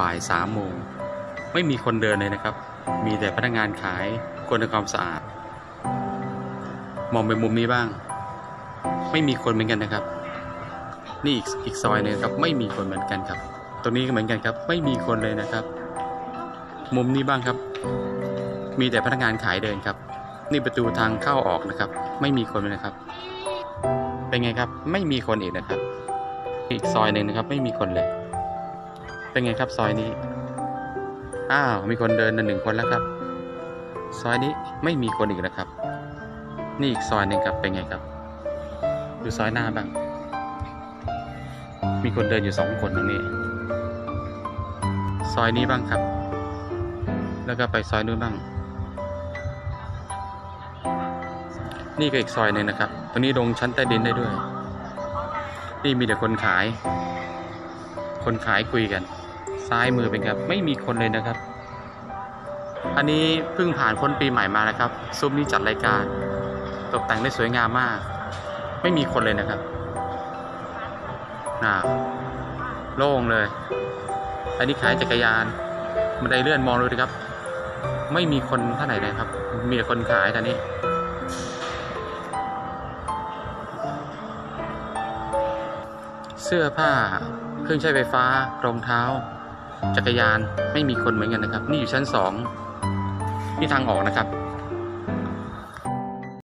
บ่ายสามโมง ไม่มีคนเดินเลยนะครับ มีแต่พนักงานขายคนทำความสะอาด มองไปมุมนี้บ้าง ไม่มีคนเหมือนกันนะครับ นี่อีกอีกซอยหนึงครับ ไม่มีคนเหมือนกันครับ ตรงนี้ก็เหมือนกันครับ ไม่มีคนเลยนะครับ มุมนี้บ้างครับ มีแต่พนักงานขายเดินครับ นี่ประตูทางเข้าออกนะครับ ไม่มีคนเลยนะครับ เป็นไงครับ ไม่มีคนอีกนะครับ อีกซอยหนึ่งนะครับ ไม่มีคนเลย เป็นไงครับซอยนี้ อ้าว มีคนเดินหนึ่งคนแล้วครับ ซอยนี้ไม่มีคนอีกนะครับ นี่อีกซอยหนึ่งครับเป็นไงครับ ดูซอยหน้าบ้าง มีคนเดินอยู่สองคนตรงนี้ ซอยนี้บ้างครับ แล้วก็ไปซอยนู้นบ้าง นี่ก็อีกซอยหนึ่งนะครับ ตรงนี้ลงชั้นใต้ดินได้ด้วย นี่มีแต่คนขายคนขายคุยกัน ซ้ายมือเป็นครับ ไม่มีคนเลยนะครับ อันนี้เพิ่งผ่านพ้นปีใหม่มานะครับ ซุ้มนี้จัดรายการ ตกแต่งได้สวยงามมาก ไม่มีคนเลยนะครับน่าโล่งเลย อันนี้ขายจักรยานบันไดเลื่อนมองดูดิครับ ไม่มีคนเท่าไหร่เลยครับ มีแต่คนขายตอนนี้เสื้อผ้า เครื่องใช้ไฟฟ้ารองเท้า จักรยานไม่มีคนเหมือนกันนะครับ นี่อยู่ชั้นสองนี่ทางออกนะครับ